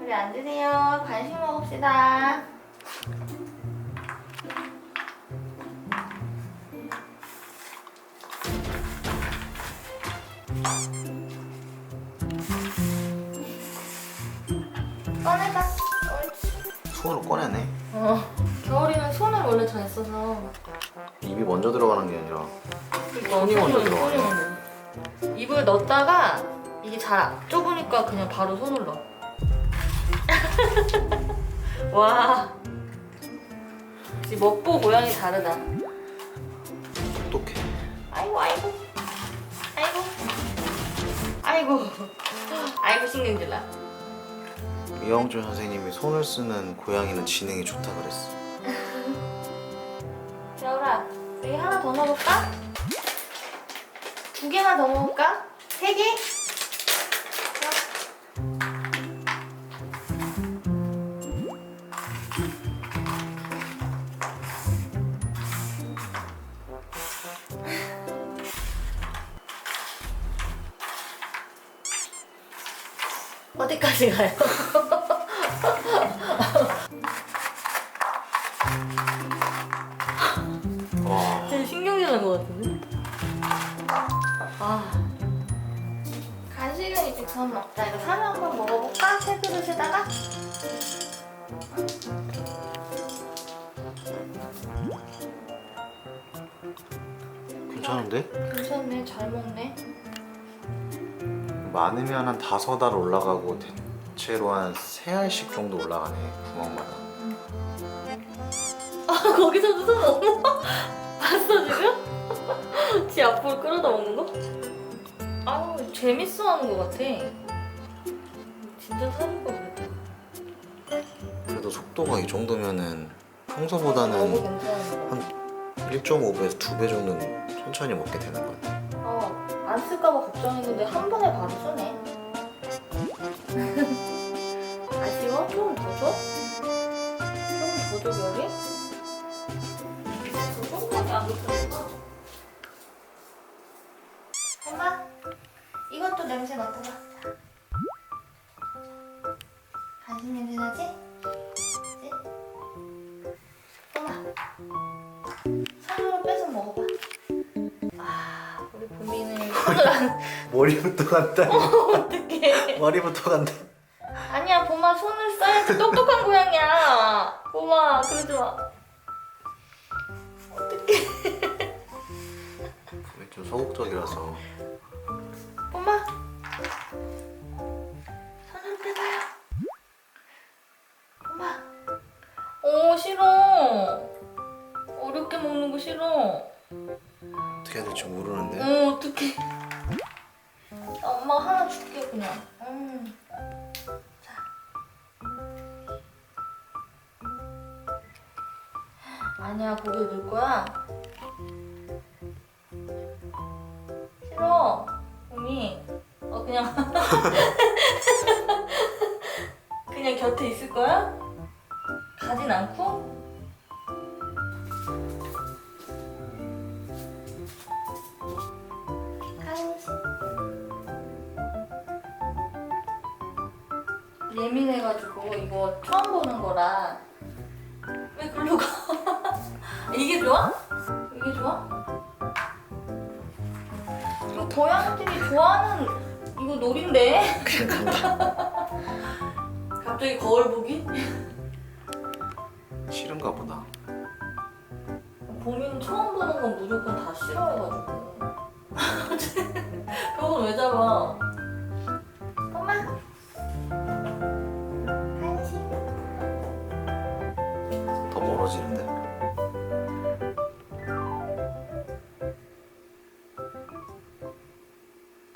우리 앉으세요. 간식 먹읍시다. 꺼내봐. 손으로 꺼내네. 어, 겨울이는 손을 원래 잘 써서 입이 먼저 들어가는 게 아니라 손이 먼저 들어가네. 입을 넣었다가 이게 잘 좁으니까 그냥 바로 손을 넣어. 와. 역시 먹보 모양이 다르다. 똑똑해. 아이고 아이고 아이고 아이고 아이고 신경질 나. 이영준 선생님이 손을 쓰는 고양이는 지능이 좋다 그랬어. 겨울아, 여기 하나 더 넣어볼까? 두 개나 더 넣어볼까? 세 개? 어디까지 가요? 와. 되게 신경질 난것 같은데? 아. 간식은 이제 그만 먹자. 이거 사료 한번 먹어볼까? 새 그릇에다가? 괜찮은데? 괜찮네. 잘 먹네. 많으면 한 다섯 알 올라가고 대 체로 한 세 알씩 정도 올라가네 구멍마다. 아, 거기서도 손 어머? 봤어, 지금? 지 앞으로 끌어다 먹는 거? 아우, 재밌어 하는 것 같아. 진짜 사줄 거 같아. 그래도 속도가 이 정도면은 너무 평소보다는 괜찮은 거 같아. 1.5배에서 2배 정도는 천천히 먹게 되는 것 같아. 어, 안 쓸까 봐 걱정했는데 한 번에 바로 쓰네. 엄마, 이것도 냄새 맡아봐. 자. 간식 냄새 나지? 그치? 엄마, 손으로 빼서 먹어봐. 아, 우리 보미는 머리부터 간다. 어떡해. 머리부터 간다. 아니야, 보마 손을 써야지 똑똑한 고양이야. 보마, 그러지 마. 어떡해. 좀 소극적이라서 보마. 손을 빼봐요. 보마. 오, 싫어. 어렵게 먹는 거 싫어. 어떻게 해야 될지 모르는데. 어, 어떡해. 나 엄마 하나 줄게, 그냥. 음. 자. 아니야, 고개 넣을 거야. 싫어. 언니. 어, 그냥. 그냥 곁에 있을 거야? 가진 않고? 간식. 예민해가지고 이거 처음 보는 거라 왜 글로 가? 이게 좋아? 이게 좋아? 저희 학생들이 좋아하는 이거 놀인데 그러니까. 갑자기 거울 보기? 싫은가 보다. 봄이는 처음 보는 건 무조건 다 싫어해가지고 벽은 왜 잡아? 엄마 한식 더 멀어지는데.